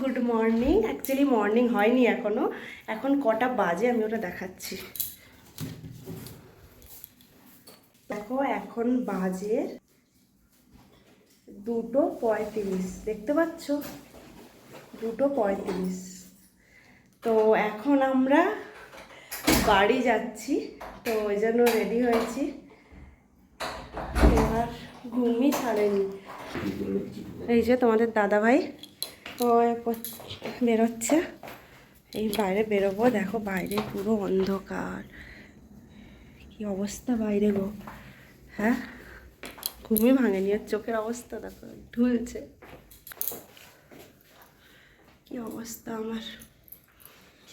Good morning actually morning হয়নি এখনও। এখন কটা বাজে আমি ওটা দেখাচ্ছি। দেখো, এখন বাজে দুটো পঁয়ত্রিশ। দেখতে পাচ্ছ? দুটো পঁয়ত্রিশ। তো এখন আমরা বাড়ি যাচ্ছি। তো ওই জন্য রেডি হয়েছি। এবার ঘুমই ছাড়েনি। এই যে তোমাদের দাদা ভাই বেরোচ্ছে। এই বাইরে বেরোবো। দেখো বাইরে পুরো অন্ধকার। কি অবস্থা বাইরে গো? হ্যাঁ? ঘুমই ভাঙেনি। আর চোখের অবস্থা দেখো ঢুলছে কি অবস্থা আমার।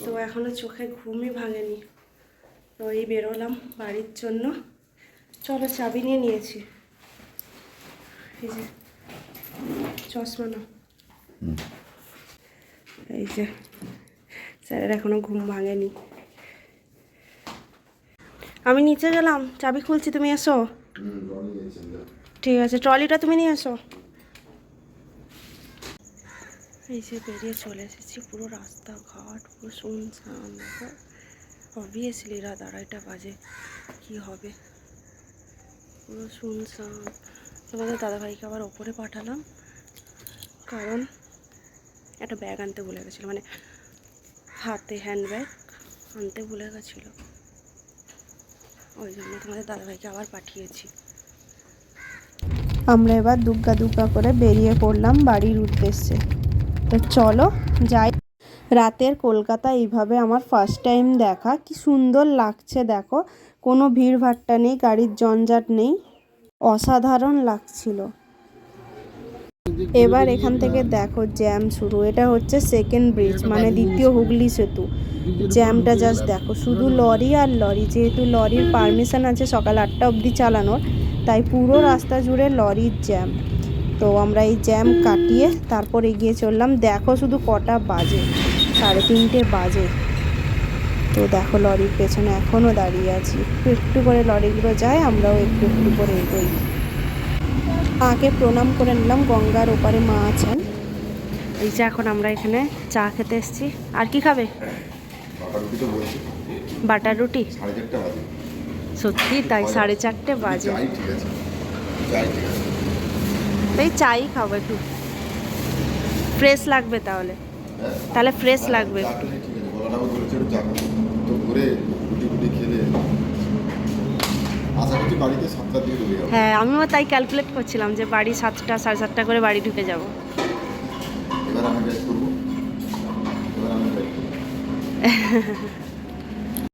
তো এখনও চোখে ঘুমই ভাঙেনি। তো এই বেরোলাম বাড়ির জন্য। চলো চাবি নিয়ে নিয়েছি। এই যে, চশমা নাও। এই যে, স্যারের এখনও ঘুম ভাঙেনি। আমি নিচে গেলাম, চাবি খুলছি, তুমি এসো। ঠিক আছে, ট্রলিটা তুমি নিয়ে এসো। এই যে বেরিয়ে চলে এসেছি, পুরো রাস্তাঘাট, পুরো শুনছান, দেখো। অবভিয়াসলি রাত আড়াইটা বাজে, কি হবে? পুরো শুনছান। তোমাদের দাদাভাইকে আবার ওপরে পাঠালাম, কারণ একটা ব্যাগ আনতে ভুলে গেছিল মানে হাতে হ্যান্ড ব্যাগ আনতে ভুলে গেছিল। ওই জন্য তোমাদের দাদাভাইকে আবার পাঠিয়েছি। আমরা এবার দুগ্গা দুগ্গা করে বেরিয়ে পড়লাম বাড়ির উদ্দেশ্যে। তো চলো যাই। রাতের কলকাতা এইভাবে আমার ফার্স্ট টাইম দেখা। কি সুন্দর লাগছে দেখো। কোনো ভিড় ভাট্টা নেই, গাড়ির জঞ্জাট নেই। অসাধারণ লাগছিল। এবার এখান থেকে দেখো জ্যাম শুরু। এটা হচ্ছে সেকেন্ড ব্রিজ মানে দ্বিতীয় হুগলি সেতু। জ্যামটা জাস্ট দেখো, শুধু লরি আর লরি, যেহেতু লরির পারমিশন আছে সকাল আটটা অবধি চালানোর, তাই পুরো রাস্তা জুড়ে লরির জ্যাম। তো আমরা এই জ্যাম কাটিয়ে তারপর এগিয়ে চললাম। দেখো শুধু কটা বাজে, সাড়ে তিনটে বাজে। তো দেখো লরির পেছনে এখনও দাঁড়িয়ে আছি। একটু করে লরিগুলো যায়, আমরাও একটু একটু করে এগোই। মাকে প্রণাম করে নিলাম গঙ্গার ওপারে মা আছেন। এই যে এখন আমরা এখানে চা খেতে এসেছি। আর কি খাবে? বাটার রুটি। তো বলছি বাটার রুটি সাড়ে চারটা বাজে সত্যি তাই সাড়ে চারটে বাজে। তাই চাই খাব একটু। ফ্রেশ লাগবে তাহলে। তাহলে ফ্রেশ লাগবে। একটু বাড়িতে সাতটার দিকে ঢুকে যাব? হ্যাঁ আমিও তাই ক্যালকুলেট করছিলাম যে বাড়ি সাতটা সাড়ে সাতটা করে বাড়ি ঢুকে যাব। এবার আমি ব্যাক করব। এবার আমি করব।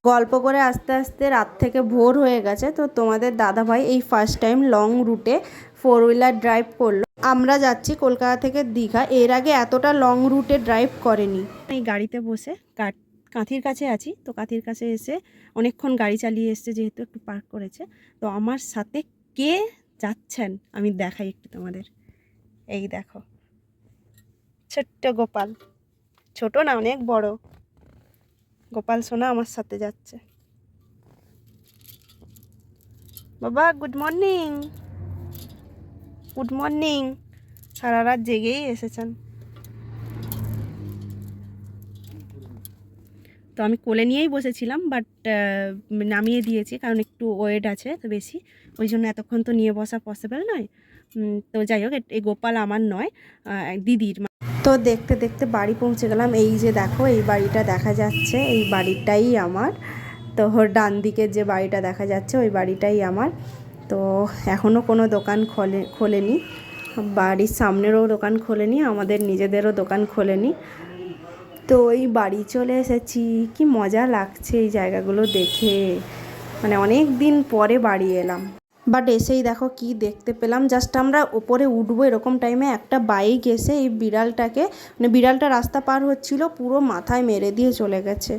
গল্প করে আস্তে আস্তে রাত থেকে ভোর হয়ে গেছে তো তোমাদের দাদাভাই এই ফার্স্ট টাইম লং রুটে ফোর হুইলার ড্রাইভ করল। আমরা যাচ্ছি কলকাতা থেকে দীঘা এর আগে এতটা লং রুটে ড্রাইভ করেনি। এই গাড়িতে বসে কাঠ- কাঁথির কাছে আছি। তো কাঁথির কাছে এসে অনেকক্ষণ গাড়ি চালিয়ে এসছে, যেহেতু একটু পার্ক করেছে। তো আমার সাথে কে যাচ্ছেন? আমি দেখাই একটু তোমাদের। এই দেখো। ছোট্ট গোপাল। ছোট না, অনেক বড়। গোপাল সোনা আমার সাথে যাচ্ছে। বাবা গুড মর্নিং গুড মর্নিং সারা রাত জেগেই এসেছেন। তো আমি কোলে নিয়েই বসেছিলাম বাট নামিয়ে দিয়েছি কারণ একটু ওয়েট আছে তো বেশি। ওই জন্য এতক্ষণ তো নিয়ে বসা পসিবল নয়। তো যাই হোক এই গোপাল আমার নয় দিদির তো দেখতে দেখতে বাড়ি পৌঁছে গেলাম। এই যে দেখো, এই বাড়িটা দেখা যাচ্ছে, এই বাড়িটাই আমার। তো ডান দিকের যে বাড়িটা দেখা যাচ্ছে, ওই বাড়িটাই আমার। তো এখনও কোনো দোকান খোলে, খোলেনি। বাড়ির সামনেরও দোকান খোলেনি, আমাদের নিজেদেরও দোকান খোলেনি। তো ওই বাড়ি চলে এসেছি। কি মজা লাগছে এই জায়গাগুলো দেখে। মানে অনেক দিন পরে বাড়ি এলাম। বাট এসেই দেখো কি দেখতে পেলাম। জাস্ট আমরা ওপরে উঠবো এরকম টাইমে একটা বাইক এসে এই বিড়ালটাকে মানে বিড়ালটা রাস্তা পার হচ্ছিল, পুরো মাথায় মেরে দিয়ে চলে গেছে।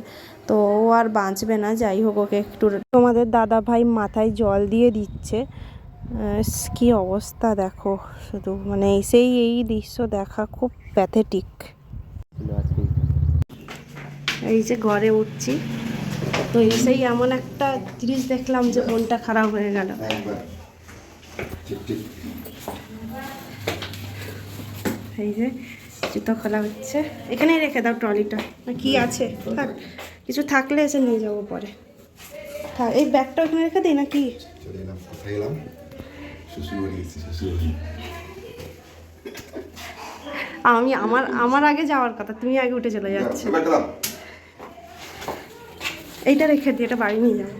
তো ও আর বাঁচবে না, যাই হোক ওকে একটু তোমাদের দাদা ভাই মাথায় জল দিয়ে দিচ্ছে। কি অবস্থা দেখো। শুধু মানে এসেই এই দৃশ্য দেখা খুব প্যাথেটিক এই যে ঘরে উঠছি। তো এসেই এমন একটা জিনিস দেখলাম যে মনটা খারাপ হয়ে গেল। এই যে জুতো খোলা হচ্ছে। এখানেই রেখে দাও ট্রলিটা। না কি আছে? থাক। কিছু থাকলে এসে নিয়ে যাব পরে। থাক এই ব্যাগটা ওখানে রেখে দিই না কি আমি আমার আমার আগে যাওয়ার কথা তুমি আগে উঠে চলে যাচ্ছে। এইটা রেখে দিই এটা বাড়ি নিয়ে যাব